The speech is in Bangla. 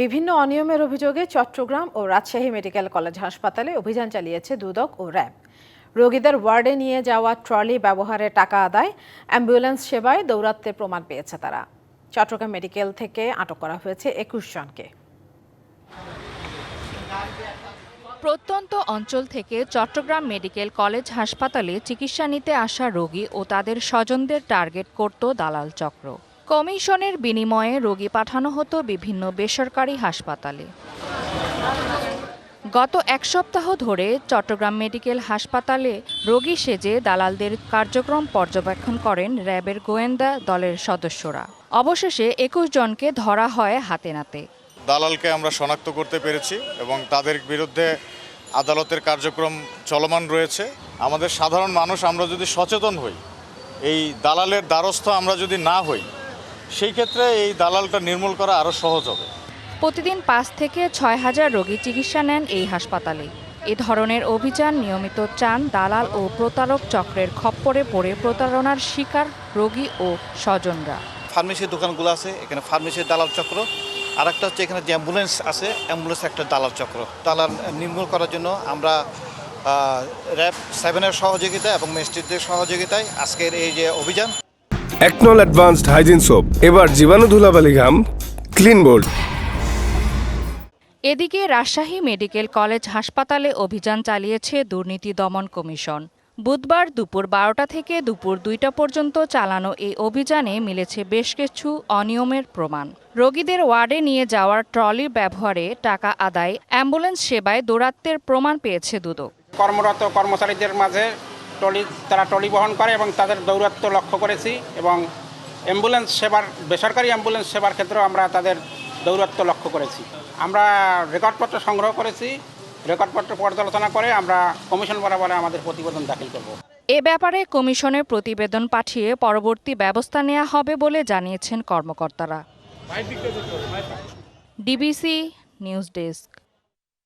বিভিন্ন অনিয়মের অভিযোগে চট্টগ্রাম ও রাজশাহী মেডিকেল কলেজ হাসপাতালে অভিযান চালিয়েছে দুদক ও র্যাব। রোগীদের ওয়ার্ডে নিয়ে যাওয়া ট্রলি ব্যবহারে টাকা আদায়, অ্যাম্বুলেন্স সেবায় দৌরাত্মের প্রমাণ পেয়েছে তারা। চট্টগ্রাম মেডিকেল থেকে আটক করা হয়েছে একুশ জনকে। প্রত্যন্ত অঞ্চল থেকে চট্টগ্রাম মেডিকেল কলেজ হাসপাতালে চিকিৎসা নিতে আসা রোগী ও তাদের স্বজনদের টার্গেট করত দালাল চক্র। কমিশনের বিনিময়ে রোগী পাঠানো হতো বিভিন্ন বেসরকারি হাসপাতালে। গত এক সপ্তাহ ধরে চট্টগ্রাম মেডিকেল হাসপাতালে রোগী সেজে দালালদের কার্যক্রম পর্যবেক্ষণ করেন র্যাবের গোয়েন্দা দলের সদস্যরা। অবশেষে একুশ জনকে ধরা হয় হাতে নাতে। দালালকে আমরা শনাক্ত করতে পেরেছি এবং তাদের বিরুদ্ধে আদালতের কার্যক্রম চলমান রয়েছে। আমাদের সাধারণ মানুষ আমরা যদি সচেতন হই, এই দালালের দ্বারস্থ আমরা যদি না হই সেই ক্ষেত্রে এই দালালটা নির্মূল করা আরও সহজ হবে। প্রতিদিন পাঁচ থেকে ছয় হাজার রোগী চিকিৎসা নেন এই হাসপাতালে। এ ধরনের অভিযান নিয়মিত চান দালাল ও প্রতারক চক্রের খপ্পরে পড়ে প্রতারণার শিকার রোগী ও স্বজনরা। ফার্মেসির দোকানগুলো আছে এখানে ফার্মেসির দালাল চক্র। আর একটা হচ্ছে এখানে যে অ্যাম্বুলেন্স আছে অ্যাম্বুলেন্স একটা দালাল চক্র। দালাল নির্মূল করার জন্য আমরা র্যাব সেভেনের সহযোগিতা এবং মেস্ট্রিদের সহযোগিতায় আজকের এই যে অভিযান একনল অ্যাডভান্সড হাইজিন সোপ এবার জীবাণু ধুলাবালি ঘাম ক্লিন বোল্ড এদিকে রাজশাহী মেডিকেল কলেজ হাসপাতালে অভিযান চালিয়েছে দুর্নীতি দমন কমিশন। বুধবার দুপুর বারোটা থেকে দুপুর দুইটা পর্যন্ত চালানো এই অভিযানে মিলেছে বেশ কিছু অনিয়মের প্রমাণ। রোগীদের ওয়ার্ডে নিয়ে যাওয়ার ট্রলির ব্যবহারে টাকা আদায় অ্যাম্বুলেন্স সেবায় দৌরাত্মের প্রমাণ পেয়েছে দুদক। কর্মরত কর্মচারীদের মাঝে টলি তারা ট্রলি বহন করে এবং তাদের দৌরত্ব লক্ষ্য করেছি এবং অ্যাম্বুলেন্স সেবার বেসরকারি অ্যাম্বুলেন্স সেবার ক্ষেত্রেও আমরা তাদের দৌরত্ব লক্ষ্য করেছি। আমরা রেকর্ডপত্র সংগ্রহ করেছি রেকর্ডপত্র পর্যালোচনা করে আমরা কমিশন বরাবরে আমাদের প্রতিবেদন দাখিল করব। এ ব্যাপারে কমিশনের প্রতিবেদন পাঠিয়ে পরবর্তী ব্যবস্থা নেওয়া হবে বলে জানিয়েছেন কর্মকর্তারা। DBC news desk.